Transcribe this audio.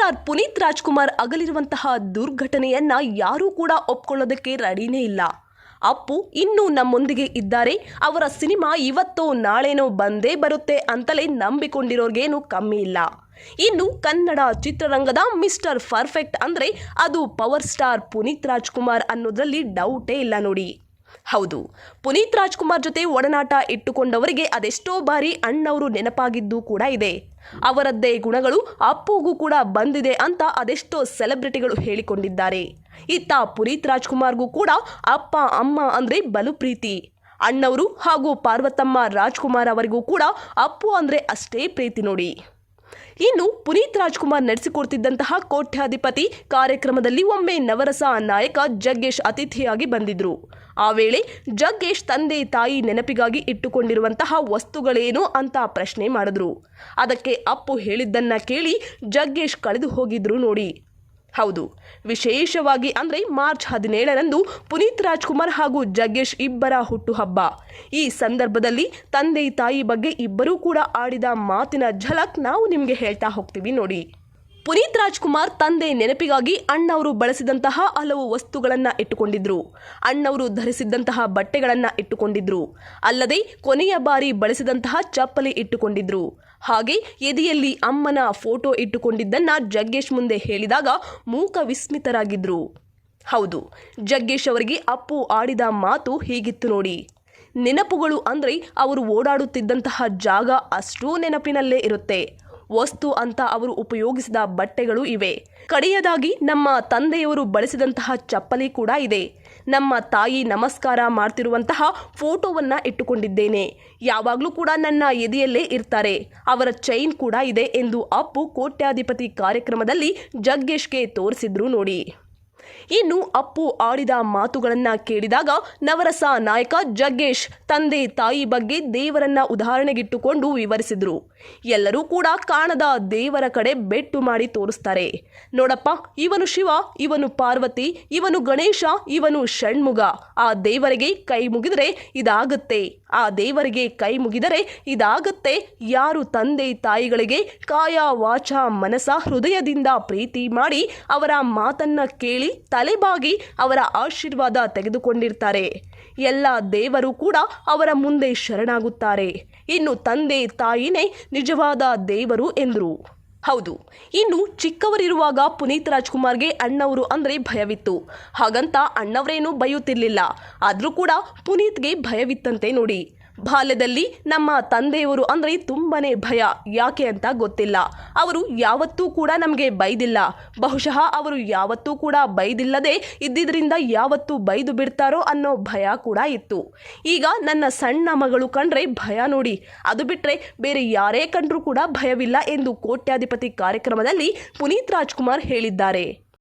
Star Puneeth Rajkumar ಅಗಲಿರುವಂತಹ ದುರ್ಘಟನೆಯನ್ನ ಯಾರೂ ಕೂಡ ಒಪ್ಕೊಳ್ಳೋದಕ್ಕೆ ರೆಡಿನೇ ಇಲ್ಲ. ಅಪ್ಪು ಇನ್ನೂ ನಮ್ಮೊಂದಿಗೆ ಇದ್ದಾರೆ. ಅವರ ಸಿನಿಮಾ ಇವತ್ತೋ ನಾಳೆನೋ ಬಂದೇ ಬರುತ್ತೆ ಅಂತಲೇ ನಂಬಿಕೊಂಡಿರೋರ್ಗೇನು ಕಮ್ಮಿ ಇಲ್ಲ. ಇನ್ನು ಕನ್ನಡ ಚಿತ್ರರಂಗದ ಮಿಸ್ಟರ್ ಪರ್ಫೆಕ್ಟ್ ಅಂದರೆ ಅದು ಪವರ್ ಸ್ಟಾರ್ ಪುನೀತ್ ರಾಜ್ಕುಮಾರ್ ಅನ್ನೋದ್ರಲ್ಲಿ ಡೌಟೇ ಇಲ್ಲ ನೋಡಿ. ಹೌದು. ಪುನೀತ್ ರಾಜ್ಕುಮಾರ್ ಜೊತೆ ಒಡನಾಟ ಇಟ್ಟುಕೊಂಡವರಿಗೆ ಅದೆಷ್ಟೋ ಬಾರಿ ಅಣ್ಣವರು ನೆನಪಾಗಿದ್ದು ಕೂಡ ಇದೆ. ಅವರದ್ದೇ ಗುಣಗಳು ಅಪ್ಪುಗೂ ಕೂಡ ಬಂದಿದೆ ಅಂತ ಅದೆಷ್ಟೋ ಸೆಲೆಬ್ರಿಟಿಗಳು ಹೇಳಿಕೊಂಡಿದ್ದಾರೆ. ಇತ್ತ ಪುನೀತ್ ರಾಜ್ಕುಮಾರ್ಗೂ ಕೂಡ ಅಪ್ಪ, ಅಮ್ಮ ಅಂದರೆ ಬಲು ಪ್ರೀತಿ. ಅಣ್ಣವರು ಹಾಗೂ ಪಾರ್ವತಮ್ಮ ರಾಜ್ಕುಮಾರ್ ಅವರಿಗೂ ಕೂಡ ಅಪ್ಪು ಅಂದರೆ ಅಷ್ಟೇ ಪ್ರೀತಿ ನೋಡಿ. ಇನ್ನು ಪುನೀತ್ ರಾಜ್ಕುಮಾರ್ ನಡೆಸಿಕೊಡ್ತಿದ್ದಂತಹ ಕೋಟ್ಯಾಧಿಪತಿ ಕಾರ್ಯಕ್ರಮದಲ್ಲಿ ಒಮ್ಮೆ ನವರಸ ನಾಯಕ ಜಗ್ಗೇಶ್ ಅತಿಥಿಯಾಗಿ ಬಂದಿದ್ರು. ಆ ವೇಳೆ ಜಗ್ಗೇಶ್ ತಂದೆ ತಾಯಿ ನೆನಪಿಗಾಗಿ ಇಟ್ಟುಕೊಂಡಿರುವಂತಹ ವಸ್ತುಗಳೇನು ಅಂತ ಪ್ರಶ್ನೆ ಮಾಡಿದ್ರು. ಅದಕ್ಕೆ ಅಪ್ಪು ಹೇಳಿದ್ದನ್ನ ಕೇಳಿ ಜಗ್ಗೇಶ್ ಕಳೆದು ಹೋಗಿದ್ರು ನೋಡಿ. ಹೌದು. ವಿಶೇಷವಾಗಿ ಅಂದರೆ ಮಾರ್ಚ್ ಹದಿನೇಳರಂದು ಪುನೀತ್ ರಾಜ್ಕುಮಾರ್ ಹಾಗೂ ಜಗ್ಗೇಶ್ ಇಬ್ಬರ ಹುಟ್ಟುಹಬ್ಬ. ಈ ಸಂದರ್ಭದಲ್ಲಿ ತಂದೆ ತಾಯಿ ಬಗ್ಗೆ ಇಬ್ಬರೂ ಕೂಡ ಆಡಿದ ಮಾತಿನ ಝಲಕ್ ನಾವು ನಿಮಗೆ ಹೇಳ್ತಾ ಹೋಗ್ತೀವಿ ನೋಡಿ. ಪುನೀತ್ ರಾಜ್ಕುಮಾರ್ ತಂದೆ ನೆನಪಿಗಾಗಿ ಅಣ್ಣವರು ಬಳಸಿದಂತಹ ಹಲವು ವಸ್ತುಗಳನ್ನು ಇಟ್ಟುಕೊಂಡಿದ್ರು. ಅಣ್ಣವರು ಧರಿಸಿದ್ದಂತಹ ಬಟ್ಟೆಗಳನ್ನು ಇಟ್ಟುಕೊಂಡಿದ್ರು. ಅಲ್ಲದೆ ಕೊನೆಯ ಬಾರಿ ಬಳಸಿದಂತಹ ಚಪ್ಪಲಿ ಇಟ್ಟುಕೊಂಡಿದ್ರು. ಹಾಗೆ ಎದೆಯಲ್ಲಿ ಅಮ್ಮನ ಫೋಟೋ ಇಟ್ಟುಕೊಂಡಿದ್ದನ್ನ ಜಗ್ಗೇಶ್ ಮುಂದೆ ಹೇಳಿದಾಗ ಮೂಕ ವಿಸ್ಮಿತರಾಗಿದ್ರು. ಹೌದು, ಜಗ್ಗೇಶ್ ಅವರಿಗೆ ಅಪ್ಪು ಆಡಿದ ಮಾತು ಹೀಗಿತ್ತು ನೋಡಿ. ನೆನಪುಗಳು ಅಂದರೆ ಅವರು ಓಡಾಡುತ್ತಿದ್ದಂತಹ ಜಾಗ ಅಷ್ಟೂ ನೆನಪಿನಲ್ಲೇ ಇರುತ್ತೆ. ವಸ್ತು ಅಂತ ಅವರು ಉಪಯೋಗಿಸಿದ ಬಟ್ಟೆಗಳು ಇವೆ. ಕಡೆಯದಾಗಿ ನಮ್ಮ ತಂದೆಯವರು ಬಳಸಿದಂತಹ ಚಪ್ಪಲಿ ಕೂಡ ಇದೆ. ನಮ್ಮ ತಾಯಿ ನಮಸ್ಕಾರ ಮಾಡ್ತಿರುವಂತಹ ಫೋಟೋವನ್ನ ಇಟ್ಟುಕೊಂಡಿದ್ದೇನೆ. ಯಾವಾಗಲೂ ಕೂಡ ನನ್ನ ಎದೆಯಲ್ಲೇ ಇರ್ತಾರೆ. ಅವರ ಚೈನ್ ಕೂಡ ಇದೆ ಎಂದು ಅಪ್ಪು ಕೋಟ್ಯಾಧಿಪತಿ ಕಾರ್ಯಕ್ರಮದಲ್ಲಿ ಜಗ್ಗೇಶ್ಗೆ ತೋರಿಸಿದ್ರು ನೋಡಿ. ಇನ್ನು ಅಪ್ಪು ಆಡಿದ ಮಾತುಗಳನ್ನ ಕೇಳಿದಾಗ ನವರಸ ನಾಯಕ ಜಗ್ಗೇಶ್ ತಂದೆ ತಾಯಿ ಬಗ್ಗೆ ದೇವರನ್ನ ಉದಾಹರಣೆಗಿಟ್ಟುಕೊಂಡು ವಿವರಿಸಿದ್ರು. ಎಲ್ಲರೂ ಕೂಡ ಕಾಣದ ದೇವರ ಕಡೆ ಬೆಟ್ಟು ಮಾಡಿ ತೋರಿಸ್ತಾರೆ. ನೋಡಪ್ಪ, ಇವನು ಶಿವ, ಇವನು ಪಾರ್ವತಿ, ಇವನು ಗಣೇಶ, ಇವನು ಷಣ್ಮುಗ. ಆ ದೇವರಿಗೆ ಕೈ ಮುಗಿದರೆ ಇದಾಗುತ್ತೆ. ಆ ದೇವರಿಗೆ ಕೈ ಮುಗಿದರೆ ಇದಾಗುತ್ತೆ. ಯಾರು ತಂದೆ ತಾಯಿಗಳಿಗೆ ಕಾಯ ವಾಚ ಮನಸ ಹೃದಯದಿಂದ ಪ್ರೀತಿ ಮಾಡಿ ಅವರ ಮಾತನ್ನ ಕೇಳಿ ತಲೆಬಾಗಿ ಅವರ ಆಶೀರ್ವಾದ ತೆಗೆದುಕೊಂಡಿರ್ತಾರೆ. ಎಲ್ಲ ದೇವರು ಕೂಡ ಅವರ ಮುಂದೆ ಶರಣಾಗುತ್ತಾರೆ. ಇನ್ನು ತಂದೆ ತಾಯಿನೇ ನಿಜವಾದ ದೇವರು ಎಂದರು. ಹೌದು, ಇನ್ನು ಚಿಕ್ಕವರಿರುವಾಗ ಪುನೀತ್ ರಾಜ್ಕುಮಾರ್ಗೆ ಅಣ್ಣವರು ಅಂದರೆ ಭಯವಿತ್ತು. ಹಾಗಂತ ಅಣ್ಣವರೇನೂ ಬೈಯುತ್ತಿರಲಿಲ್ಲ. ಆದರೂ ಕೂಡ ಪುನೀತ್ಗೆ ಭಯವಿತ್ತಂತೆ ನೋಡಿ. ಬಾಲ್ಯದಲ್ಲಿ ನಮ್ಮ ತಂದೆಯವರು ಅಂದರೆ ತುಂಬನೇ ಭಯ. ಯಾಕೆ ಅಂತ ಗೊತ್ತಿಲ್ಲ. ಅವರು ಯಾವತ್ತೂ ಕೂಡ ನಮಗೆ ಬೈದಿಲ್ಲ. ಬಹುಶಃ ಅವರು ಯಾವತ್ತೂ ಕೂಡ ಬೈದಿಲ್ಲದೆ ಇದ್ದಿದ್ದರಿಂದ ಯಾವತ್ತೂ ಬೈದು ಬಿಡ್ತಾರೋ ಅನ್ನೋ ಭಯ ಕೂಡ ಇತ್ತು. ಈಗ ನನ್ನ ಸಣ್ಣ ಮಗಳು ಕಂಡ್ರೆ ಭಯ ನೋಡಿ. ಅದು ಬಿಟ್ಟರೆ ಬೇರೆ ಯಾರೇ ಕಂಡರೂ ಕೂಡ ಭಯವಿಲ್ಲ ಎಂದು ಕೋಟ್ಯಾಧಿಪತಿ ಕಾರ್ಯಕ್ರಮದಲ್ಲಿ ಪುನೀತ್ ರಾಜ್ಕುಮಾರ್ ಹೇಳಿದ್ದಾರೆ.